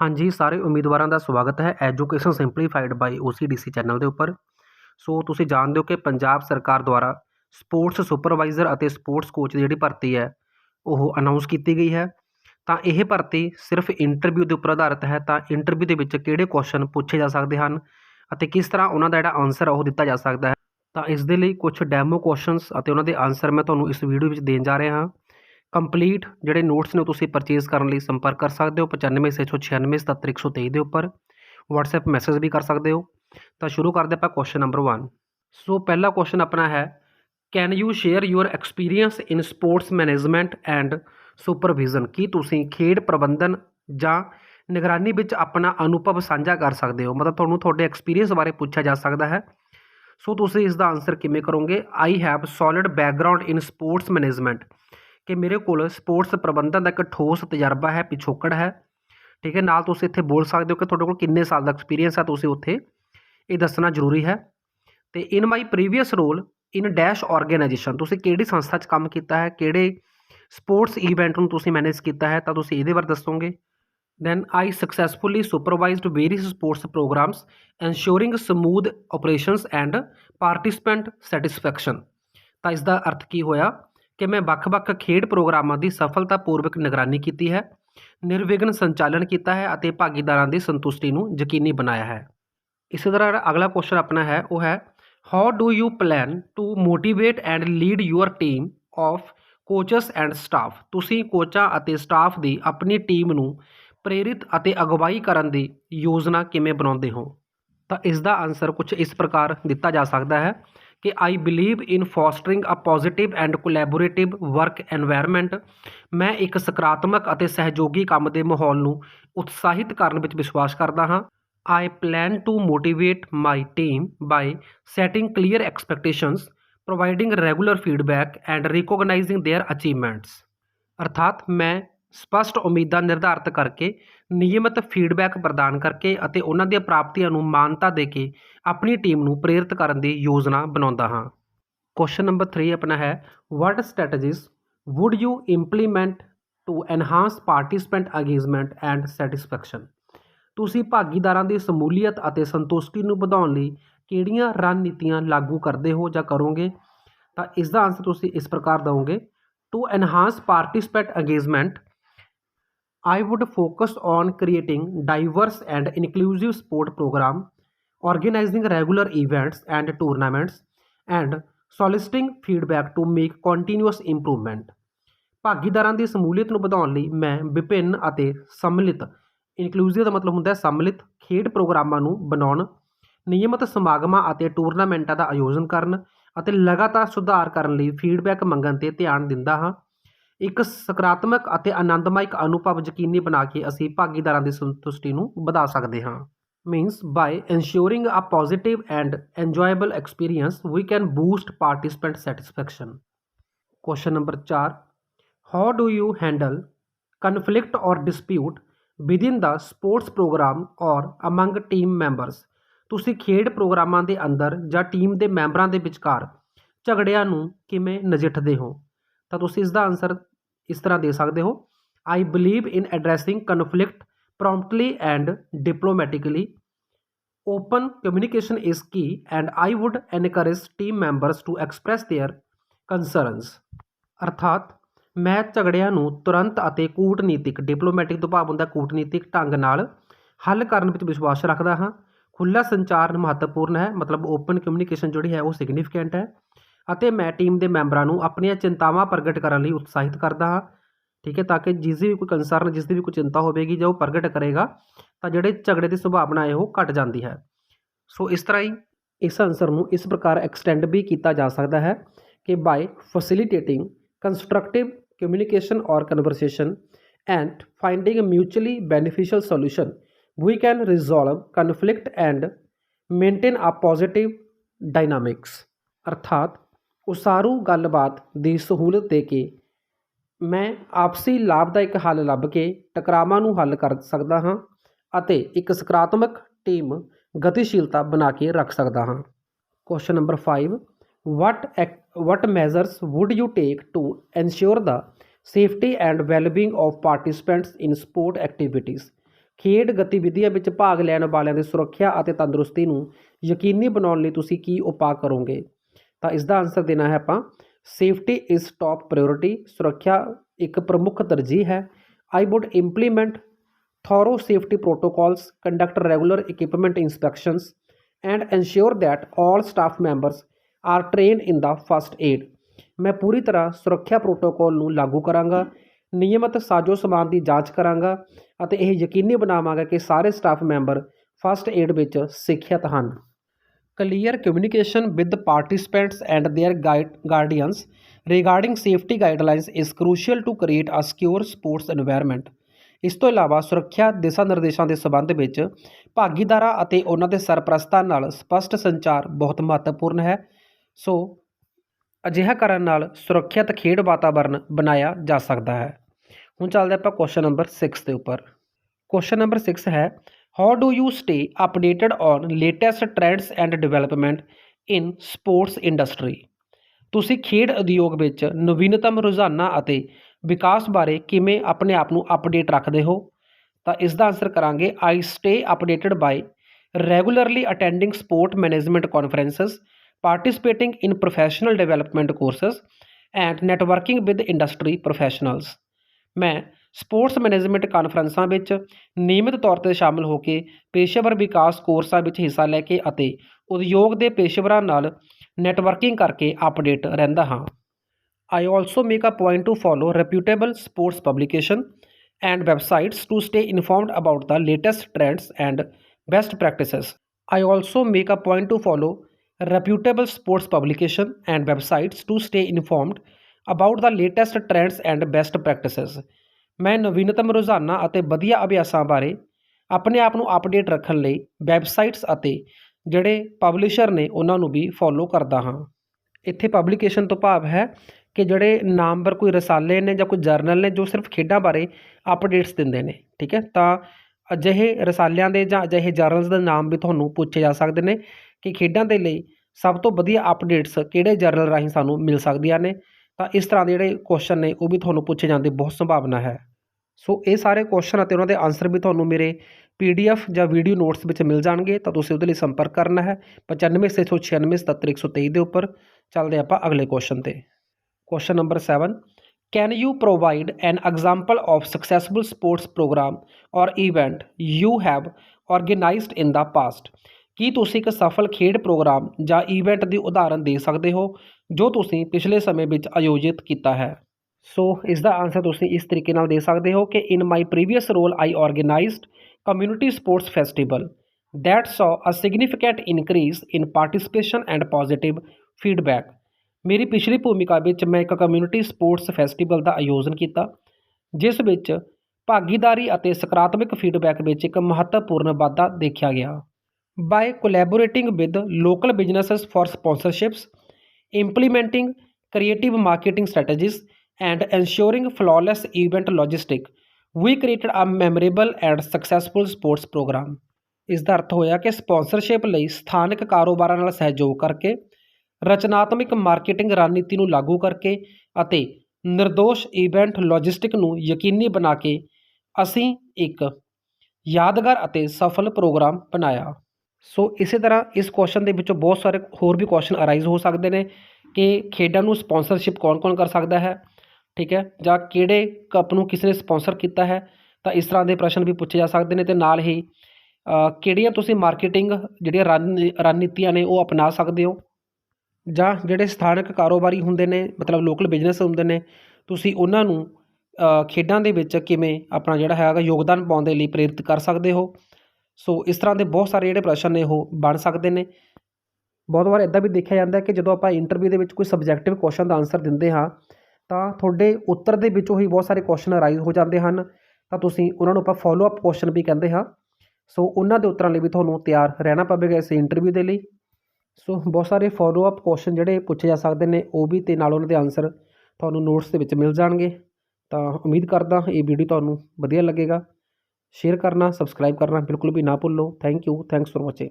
ਹਾਂਜੀ, ਸਾਰੇ ਉਮੀਦਵਾਰਾਂ ਦਾ ਸਵਾਗਤ ਹੈ education simplified by OCDC channel ਦੇ ਉੱਪਰ। ਸੋ ਤੁਸੀਂ ਜਾਣਦੇ ਹੋ ਕਿ ਪੰਜਾਬ ਸਰਕਾਰ ਦੁਆਰਾ ਸਪੋਰਟਸ ਸੁਪਰਵਾਈਜ਼ਰ ਅਤੇ ਸਪੋਰਟਸ ਕੋਚ ਦੀ ਜਿਹੜੀ ਭਰਤੀ ਹੈ, ਉਹ ਅਨਾਉਂਸ ਕੀਤੀ ਗਈ ਹੈ। ਤਾਂ ਇਹ ਭਰਤੀ ਸਿਰਫ ਇੰਟਰਵਿਊ ਦੇ ਉੱਪਰ ਆਧਾਰਿਤ ਹੈ। ਤਾਂ ਇੰਟਰਵਿਊ ਦੇ ਵਿੱਚ ਕਿਹੜੇ ਕੁਐਸਚਨ ਪੁੱਛੇ ਜਾ ਸਕਦੇ ਹਨ ਅਤੇ ਕਿਸ ਤਰ੍ਹਾਂ ਉਹਨਾਂ ਦਾ ਜਿਹੜਾ ਆਨਸਰ ਉਹ ਦਿੱਤਾ ਜਾ ਸਕਦਾ ਹੈ। ਤਾਂ ਇਸ ਦੇ ਲਈ ਕੁਝ ਡੈਮੋ ਕੁਐਸਚਨਸ ਅਤੇ ਉਹਨਾਂ ਦੇ ਆਨਸਰ ਮੈਂ ਤੁਹਾਨੂੰ ਇਸ ਵੀਡੀਓ ਵਿੱਚ ਦੇਣ ਜਾ ਰਿਹਾ ਹਾਂ। ਕੰਪਲੀਟ ਜਿਹੜੇ ਨੋਟਸ ਨੇ ਉਹ ਤੁਸੀਂ ਪਰਚੇਜ਼ ਕਰਨ ਲਈ ਸੰਪਰਕ ਕਰ ਸਕਦੇ ਹੋ 9596971123 ਦੇ ਉੱਪਰ। WhatsApp ਮੈਸੇਜ ਵੀ ਕਰ ਸਕਦੇ ਹੋ। ਤਾਂ ਸ਼ੁਰੂ ਕਰਦੇ ਆਪਾਂ ਕੁਐਸਚਨ ਨੰਬਰ 1 ਸੋ ਪਹਿਲਾ ਕੁਐਸਚਨ ਆਪਣਾ ਹੈ can you share your experience in sports management and supervision ਕੀ ਤੁਸੀਂ ਖੇਡ ਪ੍ਰਬੰਧਨ ਜਾਂ ਨਿਗਰਾਨੀ ਵਿੱਚ ਆਪਣਾ ਅਨੁਭਵ ਸਾਂਝਾ ਕਰ ਸਕਦੇ ਹੋ? ਮਤਲਬ ਤੁਹਾਨੂੰ ਤੁਹਾਡੇ ਐਕਸਪੀਰੀਅੰਸ ਬਾਰੇ ਪੁੱਛਿਆ ਜਾ ਸਕਦਾ ਹੈ। ਸੋ ਤੁਸੀਂ ਇਸ ਦਾ ਆਨਸਰ ਕਿਵੇਂ ਕਰੋਗੇ? I have solid background in sports management ਕਿ ਮੇਰੇ ਕੋਲ ਸਪੋਰਟਸ ਪ੍ਰਬੰਧਨ ਦਾ ਇੱਕ ਠੋਸ ਤਜਰਬਾ ਹੈ, ਪਿਛੋਕੜ ਹੈ। ਠੀਕ ਹੈ, ਨਾਲ ਤੁਸੀਂ ਇੱਥੇ ਬੋਲ ਸਕਦੇ ਹੋ ਕਿ ਤੁਹਾਡੇ ਕੋਲ ਕਿੰਨੇ ਸਾਲ ਦਾ ਐਕਸਪੀਰੀਅੰਸ ਹੈ, ਤੁਸੀਂ ਉੱਥੇ ਇਹ ਦੱਸਣਾ ਜ਼ਰੂਰੀ ਹੈ। ਤੇ in my previous role in dash organisation ਤੁਸੀਂ ਕਿਹੜੀ ਸੰਸਥਾ 'ਚ ਕੰਮ ਕੀਤਾ ਹੈ, ਕਿਹੜੇ ਸਪੋਰਟਸ ਇਵੈਂਟ ਨੂੰ ਤੁਸੀਂ ਮੈਨੇਜ ਕੀਤਾ ਹੈ, ਤਾਂ ਤੁਸੀਂ ਇਹਦੇ ਬਾਰੇ ਦੱਸੋਗੇ। Then i successfully supervised various sports programs, ensuring smooth operations and participant satisfaction ਤਾਂ ਇਸ ਦਾ ਅਰਥ ਕੀ ਹੋਇਆ? ਕਿ ਮੈਂ ਵੱਖ-ਵੱਖ ਖੇਡ ਪ੍ਰੋਗਰਾਮਾਂ ਦੀ ਸਫਲਤਾਪੂਰਵਕ ਨਿਗਰਾਨੀ ਕੀਤੀ ਹੈ, ਨਿਰਵਿਘਨ ਸੰਚਾਲਨ ਕੀਤਾ ਹੈ ਅਤੇ ਭਾਗੀਦਾਰਾਂ ਦੀ ਸੰਤੁਸ਼ਟੀ ਨੂੰ ਯਕੀਨੀ ਬਣਾਇਆ ਹੈ। ਇਸੇ ਤਰ੍ਹਾਂ ਜਿਹੜਾ ਅਗਲਾ ਕੁਐਸਚਨ ਆਪਣਾ ਹੈ, ਉਹ ਹੈ how do you plan to motivate and lead your team of coaches and staff ਤੁਸੀਂ ਕੋਚਾਂ ਅਤੇ ਸਟਾਫ ਦੀ ਆਪਣੀ ਟੀਮ ਨੂੰ ਪ੍ਰੇਰਿਤ ਅਤੇ ਅਗਵਾਈ ਕਰਨ ਦੀ ਯੋਜਨਾ ਕਿਵੇਂ ਬਣਾਉਂਦੇ ਹੋ? ਤਾਂ ਇਸ ਦਾ ਆਨਸਰ ਕੁਝ ਇਸ ਪ੍ਰਕਾਰ ਦਿੱਤਾ ਜਾ ਸਕਦਾ ਹੈ ਕਿ I believe in fostering a positive and collaborative work environment ਮੈਂ ਇੱਕ ਸਕਾਰਾਤਮਕ ਅਤੇ ਸਹਿਯੋਗੀ ਕੰਮ ਦੇ ਮਾਹੌਲ ਨੂੰ ਉਤਸ਼ਾਹਿਤ ਕਰਨ ਵਿੱਚ ਵਿਸ਼ਵਾਸ ਕਰਦਾ ਹਾਂ। I plan to motivate my team by setting clear expectations providing regular feedback and recognising their achievements ਅਰਥਾਤ ਮੈਂ ਸਪਸ਼ਟ ਉਮੀਦਾਂ ਨਿਰਧਾਰਤ ਕਰਕੇ, ਨਿਯਮਿਤ ਫੀਡਬੈਕ ਪ੍ਰਦਾਨ ਕਰਕੇ ਅਤੇ ਉਹਨਾਂ ਦੀਆਂ ਪ੍ਰਾਪਤੀਆਂ ਨੂੰ ਮਾਨਤਾ ਦੇ ਕੇ ਆਪਣੀ ਟੀਮ ਨੂੰ ਪ੍ਰੇਰਿਤ ਕਰਨ ਦੀ ਯੋਜਨਾ ਬਣਾਉਂਦਾ ਹਾਂ। ਕੁਐਸਚਨ ਨੰਬਰ 3 ਆਪਣਾ ਹੈ what strategies would you implement to enhance participant engagement and satisfaction ਤੁਸੀਂ ਭਾਗੀਦਾਰਾਂ ਦੀ ਸਮੂਲੀਅਤ ਅਤੇ ਸੰਤੁਸ਼ਟੀ ਨੂੰ ਵਧਾਉਣ ਲਈ ਕਿਹੜੀਆਂ ਰਣਨੀਤੀਆਂ ਲਾਗੂ ਕਰਦੇ ਹੋ ਜਾਂ ਕਰੋਗੇ? ਤਾਂ ਇਸ ਦਾ ਆਨਸਰ ਤੁਸੀਂ ਇਸ ਪ੍ਰਕਾਰ ਦਿਓਗੇ to enhance participant engagement I would focus on creating diverse and inclusive sport program, organizing regular events and tournaments, and soliciting feedback to make continuous improvement. ਭਾਗੀਦਾਰਾਂ ਦੀ ਸਮੂਲੀਅਤ ਨੂੰ ਵਧਾਉਣ ਲਈ ਮੈਂ ਵਿਭਿੰਨ ਅਤੇ ਸੰਮਿਲਿਤ ਇਨਕਲੂਸਿਵ ਦਾ ਮਤਲਬ ਹੁੰਦਾ ਹੈ ਸੰਮਿਲਿਤ ਖੇਡ ਪ੍ਰੋਗਰਾਮਾਂ ਨੂੰ ਬਣਾਉਣ ਨਿਯਮਿਤ ਸਮਾਗਮਾਂ ਅਤੇ ਟੂਰਨਾਮੈਂਟਾਂ ਦਾ ਆਯੋਜਨ ਕਰਨ ਅਤੇ ਲਗਾਤਾਰ ਸੁਧਾਰ ਕਰਨ ਲਈ ਫੀਡਬੈਕ ਮੰਗਣ ਤੇ ਧਿਆਨ ਦਿੰਦਾ ਹਾਂ ਇੱਕ ਸਕਾਰਾਤਮਕ ਅਤੇ ਆਨੰਦਮਇਕ ਅਨੁਭਵ ਯਕੀਨੀ ਬਣਾ ਕੇ ਅਸੀਂ ਭਾਗੀਦਾਰਾਂ ਦੀ ਸੰਤੁਸ਼ਟੀ ਨੂੰ ਵਧਾ ਸਕਦੇ ਹਾਂ means by ensuring a positive and enjoyable experience we can boost participant satisfaction question number 4 how do you handle conflict or dispute within the sports program or among team members ਤੁਸੀਂ ਖੇਡ ਪ੍ਰੋਗਰਾਮਾਂ ਦੇ ਅੰਦਰ ਜਾਂ ਟੀਮ ਦੇ ਮੈਂਬਰਾਂ ਦੇ ਵਿਚਕਾਰ ਝਗੜਿਆਂ ਨੂੰ ਕਿਵੇਂ ਨਜਿੱਠਦੇ ਹੋ ਤਾਂ ਤੁਸੀਂ ਇਸ ਦਾ ਆਨਸਰ ਇਸ ਤਰ੍ਹਾਂ ਦੇ ਸਕਦੇ ਹੋ। I believe in addressing conflict promptly and diplomatically open communication is key and I would encourage team members to express their concerns. ਅਰਥਾਤ ਮੈਂ ਝਗੜਿਆਂ ਨੂੰ ਤੁਰੰਤ ਅਤੇ ਕੂਟਨੀਤਿਕ ਡਿਪਲੋਮੈਟਿਕ ਤੋਂ ਭਾਵ ਹੁੰਦਾ ਕੂਟਨੀਤਿਕ ਢੰਗ ਨਾਲ ਹੱਲ ਕਰਨ ਵਿੱਚ ਵਿਸ਼ਵਾਸ ਰੱਖਦਾ ਹਾਂ। ਖੁੱਲਾ ਸੰਚਾਰ ਮਹੱਤਵਪੂਰਨ ਹੈ, ਮਤਲਬ ਓਪਨ ਕਮਿਊਨੀਕੇਸ਼ਨ ਜਿਹੜੀ ਹੈ ਉਹ ਸਿਗਨੀਫੀਕੈਂਟ ਹੈ। ਅਤੇ ਮੈਂ ਟੀਮ ਦੇ ਮੈਂਬਰਾਂ ਨੂੰ ਆਪਣੀਆਂ ਚਿੰਤਾਵਾਂ ਪ੍ਰਗਟ ਕਰਨ ਲਈ ਉਤਸ਼ਾਹਿਤ ਕਰਦਾ ਹਾਂ, ਠੀਕ ਹੈ, ਤਾਂ ਕਿ ਜਿਸ ਦੀ ਵੀ ਕੋਈ ਕੰਸਰਨ ਜਿਸ ਦੀ ਵੀ ਕੋਈ ਚਿੰਤਾ ਹੋਵੇਗੀ ਜੇ ਉਹ ਪ੍ਰਗਟ ਕਰੇਗਾ, ਤਾਂ ਜਿਹੜੇ ਝਗੜੇ ਦੀ ਸੰਭਾਵਨਾ ਹੈ ਉਹ ਘਟ ਜਾਂਦੀ ਹੈ। ਸੋ ਇਸ ਤਰ੍ਹਾਂ ਹੀ ਇਸ ਆਨਸਰ ਨੂੰ ਇਸ ਪ੍ਰਕਾਰ ਐਕਸਟੈਂਡ ਵੀ ਕੀਤਾ ਜਾ ਸਕਦਾ ਹੈ ਕਿ by facilitating constructive communication or conversation and finding a mutually beneficial solution we can resolve conflict and maintain a positive dynamics. ਅਰਥਾਤ ਉਸਾਰੂ ਗੱਲਬਾਤ ਦੀ ਸਹੂਲਤ ਦੇ ਕੇ ਮੈਂ ਆਪਸੀ ਲਾਭਦਾਇਕ ਹੱਲ ਲੱਭ ਕੇ ਟਕਰਾਵਾਂ ਨੂੰ ਹੱਲ ਕਰ ਸਕਦਾ ਹਾਂ ਅਤੇ ਇੱਕ ਸਕਾਰਾਤਮਕ ਟੀਮ ਗਤੀਸ਼ੀਲਤਾ ਬਣਾ ਕੇ ਰੱਖ ਸਕਦਾ ਹਾਂ। Question number 5 what ac- what measures would you take to ensure the safety and well-being of participants in sport activities? ਖੇਡ ਗਤੀਵਿਧੀਆਂ ਵਿੱਚ ਭਾਗ ਲੈਣ ਵਾਲਿਆਂ ਦੀ ਸੁਰੱਖਿਆ ਅਤੇ ਤੰਦਰੁਸਤੀ ਨੂੰ ਯਕੀਨੀ ਬਣਾਉਣ ਲਈ ਤੁਸੀਂ ਕੀ ਉਪਾਅ ਕਰੋਗੇ? ਤਾਂ ਇਸ ਦਾ ਆਨਸਰ ਦੇਣਾ ਹੈ ਆਪਾਂ ਸੇਫਟੀ ਇਜ਼ ਟਾਪ ਪ੍ਰਾਇੋਰਟੀ ਸੁਰੱਖਿਆ ਇੱਕ ਪ੍ਰਮੁੱਖ ਤਰਜੀਹ ਹੈ I would implement thorough safety protocols, conduct regular equipment inspections, and ensure that all staff members are trained in the first aid. ਮੈਂ ਪੂਰੀ ਤਰ੍ਹਾਂ ਸੁਰੱਖਿਆ ਪ੍ਰੋਟੋਕਾਲ ਨੂੰ ਲਾਗੂ ਕਰਾਂਗਾ ਨਿਯਮਤ ਸਾਜੋ ਸਮਾਨ ਦੀ ਜਾਂਚ ਕਰਾਂਗਾ ਅਤੇ ਇਹ ਯਕੀਨੀ ਬਣਾਵਾਂਗਾ ਕਿ ਸਾਰੇ ਸਟਾਫ ਮੈਂਬਰ ਫਸਟ ਏਡ ਵਿੱਚ ਸਿੱਖਿਅਤ ਹਨ clear communication with the participants and their guide, guardians regarding safety guidelines is crucial to create a secure sports environment ਇਸ ਤੋਂ ਇਲਾਵਾ ਸੁਰੱਖਿਆ ਦਿਸ਼ਾ ਨਿਰਦੇਸ਼ਾਂ ਦੇ ਸਬੰਧ ਵਿੱਚ ਭਾਗੀਦਾਰਾਂ ਅਤੇ ਉਹਨਾਂ ਦੇ ਸਰਪ੍ਰਸਤਾਂ ਨਾਲ ਸਪਸ਼ਟ ਸੰਚਾਰ ਬਹੁਤ ਮਹੱਤਵਪੂਰਨ ਹੈ ਸੋ ਅਜਿਹਾ ਕਰਨ ਨਾਲ ਸੁਰੱਖਿਅਤ ਖੇਡ ਵਾਤਾਵਰਣ ਬਣਾਇਆ ਜਾ ਸਕਦਾ ਹੈ ਹੁਣ ਚੱਲਦੇ ਆਪਾਂ ਕੁਐਸਚਨ ਨੰਬਰ 6 ਦੇ ਉੱਪਰ ਕੁਐਸਚਨ ਨੰਬਰ 6 ਹੈ how do you stay updated on latest trends and development in sports industry ਤੁਸੀਂ ਖੇਡ ਉਦਯੋਗ ਵਿੱਚ ਨਵੀਨਤਮ ਰੁਝਾਨਾਂ ਅਤੇ ਵਿਕਾਸ ਬਾਰੇ ਕਿਵੇਂ ਆਪਣੇ ਆਪ ਨੂੰ ਅਪਡੇਟ ਰੱਖਦੇ ਹੋ? ਤਾਂ ਇਸ ਦਾ ਆਨਸਰ ਕਰਾਂਗੇ I stay updated by regularly attending sport management conferences participating in professional development courses and networking with industry professionals ਮੈਂ ਸਪੋਰਟਸ ਮੈਨੇਜਮੈਂਟ ਕਾਨਫਰੰਸਾਂ ਵਿੱਚ ਨਿਯਮਿਤ ਤੌਰ ਤੇ ਸ਼ਾਮਲ ਹੋ ਕੇ ਪੇਸ਼ੇਵਰ ਵਿਕਾਸ ਕੋਰਸਾਂ ਵਿੱਚ ਹਿੱਸਾ ਲੈ ਕੇ ਅਤੇ ਉਦਯੋਗ ਦੇ ਪੇਸ਼ੇਵਰਾਂ ਨਾਲ ਨੈਟਵਰਕਿੰਗ ਕਰਕੇ ਅਪਡੇਟ ਰਹਿੰਦਾ ਹਾਂ I also make a point to follow reputable sports publication and websites to stay informed about the latest trends and best practices. I also make a point to follow reputable sports publication and websites to stay informed about the latest trends and best practices. ਮੈਂ ਨਵੀਨਤਮ ਰੁਝਾਨਾਂ ਅਤੇ ਵਧੀਆ ਅਭਿਆਸਾਂ ਬਾਰੇ ਆਪਣੇ ਆਪ ਨੂੰ ਅਪਡੇਟ ਰੱਖਣ ਲਈ ਵੈਬਸਾਈਟਸ ਅਤੇ ਜਿਹੜੇ ਪਬਲਿਸ਼ਰ ਨੇ ਉਹਨਾਂ ਨੂੰ ਵੀ ਫੋਲੋ ਕਰਦਾ ਹਾਂ। ਇੱਥੇ ਪਬਲੀਕੇਸ਼ਨ ਤੋਂ ਭਾਵ ਹੈ ਕਿ ਜਿਹੜੇ ਨਾਮਵਰ ਕੋਈ ਰਸਾਲੇ ਨੇ ਜਾਂ ਕੋਈ ਜਰਨਲ ਨੇ ਜੋ ਸਿਰਫ ਖੇਡਾਂ ਬਾਰੇ ਅਪਡੇਟਸ ਦਿੰਦੇ ਨੇ, ਠੀਕ ਹੈ? ਤਾਂ ਅਜਿਹੇ ਰਸਾਲਿਆਂ ਦੇ ਜਾਂ ਅਜਿਹੇ ਜਰਨਲਸ ਦੇ ਨਾਮ ਵੀ ਤੁਹਾਨੂੰ ਪੁੱਛੇ ਜਾ ਸਕਦੇ ਨੇ ਕਿ ਖੇਡਾਂ ਦੇ ਲਈ ਸਭ ਤੋਂ ਵਧੀਆ ਅਪਡੇਟਸ ਕਿਹੜੇ ਜਰਨਲ ਰਾਹੀਂ ਸਾਨੂੰ ਮਿਲ ਸਕਦੀਆਂ ਨੇ? ਤਾਂ ਇਸ ਤਰ੍ਹਾਂ ਦੇ ਜਿਹੜੇ ਕੁਐਸਚਨ ਨੇ ਉਹ ਵੀ ਤੁਹਾਨੂੰ ਪੁੱਛੇ ਜਾਣ ਦੀ ਬਹੁਤ ਸੰਭਾਵਨਾ ਹੈ। ਸੋ ਇਹ ਸਾਰੇ ਕੁਐਸਚਨ ਅਤੇ ਉਹਨਾਂ ਦੇ ਆਨਸਰ ਵੀ ਤੁਹਾਨੂੰ ਮੇਰੇ ਪੀਡੀਐਫ ਜਾਂ ਵੀਡੀਓ ਨੋਟਸ ਵਿੱਚ ਮਿਲ ਜਾਣਗੇ, ਤਾਂ ਤੁਸੀਂ ਉਹਦੇ ਲਈ ਸੰਪਰਕ ਕਰਨਾ ਹੈ 9596977123 ਦੇ ਉੱਪਰ। ਚੱਲਦੇ ਆਪਾਂ ਅਗਲੇ ਕੁਐਸਚਨ ਤੇ। Question number 7 can you provide an example of successful sports programme or event you have organised in the past ਕੀ ਤੁਸੀਂ ਇੱਕ ਸਫਲ ਖੇਡ ਪ੍ਰੋਗਰਾਮ ਜਾਂ ਇਵੈਂਟ ਦੀ ਉਦਾਹਰਨ ਦੇ ਸਕਦੇ ਹੋ, ਜੋ ਤੁਸੀਂ ਪਿਛਲੇ ਸਮੇਂ ਵਿੱਚ ਆਯੋਜਿਤ ਕੀਤਾ ਹੈ? ਸੋ ਇਸ ਦਾ ਆਨਸਰ ਤੁਸੀਂ ਇਸ ਤਰੀਕੇ ਨਾਲ ਦੇ ਸਕਦੇ ਹੋ ਕਿ in my previous role I organised community sports festival that saw a significant increase in participation and positive feedback. ਮੇਰੀ ਪਿਛਲੀ ਭੂਮਿਕਾ ਵਿੱਚ ਮੈਂ ਇੱਕ ਕਮਿਊਨਿਟੀ ਸਪੋਰਟਸ ਫੈਸਟੀਵਲ ਦਾ ਆਯੋਜਨ ਕੀਤਾ, ਜਿਸ ਵਿੱਚ ਭਾਗੀਦਾਰੀ ਅਤੇ ਸਕਾਰਾਤਮਕ ਫੀਡਬੈਕ ਵਿੱਚ ਇੱਕ ਮਹੱਤਵਪੂਰਨ ਵਾਧਾ ਦੇਖਿਆ ਗਿਆ। By collaborating with local businesses for sponsorships implementing creative marketing strategies and ensuring flawless event logistic we created a memorable and successful sports programme ਇਸ ਦਾ ਅਰਥ ਹੋਇਆ ਕਿ ਸਪਾਂਸਰਸ਼ਿਪ ਲਈ ਸਥਾਨਕ ਕਾਰੋਬਾਰਾਂ ਨਾਲ ਸਹਿਯੋਗ ਕਰਕੇ, ਰਚਨਾਤਮਕ ਮਾਰਕੀਟਿੰਗ ਰਣਨੀਤੀ ਨੂੰ ਲਾਗੂ ਕਰਕੇ ਅਤੇ ਨਿਰਦੋਸ਼ ਇਵੈਂਟ ਲੌਜਿਸਟਿਕ ਨੂੰ ਯਕੀਨੀ ਬਣਾ ਕੇ ਅਸੀਂ ਇੱਕ ਯਾਦਗਾਰ ਅਤੇ ਸਫਲ ਪ੍ਰੋਗਰਾਮ ਬਣਾਇਆ। ਸੋ ਇਸੇ ਤਰ੍ਹਾਂ ਇਸ ਕੁਐਸਚਨ ਦੇ ਵਿੱਚੋਂ ਬਹੁਤ ਸਾਰੇ ਹੋਰ ਵੀ ਕੁਐਸਚਨ ਅਰਾਈਜ਼ ਹੋ ਸਕਦੇ ਨੇ ਕਿ ਖੇਡਾਂ ਨੂੰ ਸਪਾਂਸਰਸ਼ਿਪ ਕੌਣ-ਕੌਣ ਕਰ ਸਕਦਾ ਹੈ? ਠੀਕ ਹੈ? ਜਾਂ ਕਿਹੜੇ ਕੱਪ ਨੂੰ ਕਿਸ ਨੇ ਸਪਾਂਸਰ ਕੀਤਾ ਹੈ? ਤਾਂ ਇਸ ਤਰ੍ਹਾਂ ਦੇ ਪ੍ਰਸ਼ਨ ਵੀ ਪੁੱਛੇ ਜਾ ਸਕਦੇ ਨੇ ਤੇ ਨਾਲ ਹੀ ਕਿਹੜੀਆਂ ਤੁਸੀਂ ਮਾਰਕੀਟਿੰਗ ਜਿਹੜੀਆਂ ਰਣ ਰਣਨੀਤੀਆਂ ਨੇ ਉਹ ਅਪਣਾ ਸਕਦੇ ਹੋ? ਜਾਂ ਜਿਹੜੇ ਸਥਾਨਕ ਕਾਰੋਬਾਰੀ ਹੁੰਦੇ ਨੇ, ਮਤਲਬ ਲੋਕਲ ਬਿਜ਼ਨਸ ਹੁੰਦੇ ਨੇ, ਤੁਸੀਂ ਉਹਨਾਂ ਨੂੰ ਖੇਡਾਂ ਦੇ ਵਿੱਚ ਕਿਵੇਂ ਆਪਣਾ ਜਿਹੜਾ ਹੈਗਾ ਯੋਗਦਾਨ ਪਾਉਣ ਦੇ ਲਈ ਪ੍ਰੇਰਿਤ ਕਰ ਸਕਦੇ ਹੋ? ਸੋ ਇਸ ਤਰ੍ਹਾਂ ਦੇ ਬਹੁਤ ਸਾਰੇ ਜਿਹੜੇ ਪ੍ਰਸ਼ਨ ਨੇ ਉਹ ਬਣ ਸਕਦੇ ਨੇ। ਬਹੁਤ ਵਾਰ ਇਦਾਂ ਵੀ ਦੇਖਿਆ ਜਾਂਦਾ ਕਿ ਜਦੋਂ ਆਪਾਂ ਇੰਟਰਵਿਊ ਦੇ ਵਿੱਚ ਕੋਈ ਸਬਜੈਕਟਿਵ ਕੁਐਸਚਨ ਦਾ ਆਨਸਰ ਦਿੰਦੇ ਹਾਂ ਤਾਂ ਤੁਹਾਡੇ ਉੱਤਰ ਦੇ ਵਿੱਚੋਂ ਹੀ ਬਹੁਤ ਸਾਰੇ ਕੁਐਸਚਨ ਅਰਾਈਜ਼ ਹੋ ਜਾਂਦੇ ਹਨ। ਤਾਂ ਤੁਸੀਂ ਉਹਨਾਂ ਨੂੰ ਆਪਾਂ ਫਾਲੋ ਅਪ ਕੁਐਸਚਨ ਵੀ ਕਹਿੰਦੇ ਹਾਂ। ਸੋ ਉਹਨਾਂ ਦੇ ਉੱਤਰਾਂ ਲਈ ਵੀ ਤੁਹਾਨੂੰ ਤਿਆਰ ਰਹਿਣਾ ਪਵੇਗਾ ਇਸ ਇੰਟਰਵਿਊ ਦੇ ਲਈ। ਸੋ ਬਹੁਤ ਸਾਰੇ ਫਾਲੋ ਅਪ ਕੁਐਸਚਨ ਜਿਹੜੇ ਪੁੱਛੇ ਜਾ ਸਕਦੇ ਨੇ, ਉਹ ਵੀ ਤੇ ਨਾਲ ਉਹਨਾਂ ਦੇ ਆਨਸਰ ਤੁਹਾਨੂੰ ਨੋਟਸ ਦੇ ਵਿੱਚ ਮਿਲ ਜਾਣਗੇ। ਤਾਂ ਉਮੀਦ ਕਰਦਾ ਇਹ ਵੀਡੀਓ ਤੁਹਾਨੂੰ ਵਧੀਆ ਲੱਗੇਗਾ। ਸ਼ੇਅਰ ਕਰਨਾ ਸਬਸਕ੍ਰਾਈਬ ਕਰਨਾ ਬਿਲਕੁਲ ਵੀ ਨਾ ਭੁੱਲੋ। Thank you thanks for watching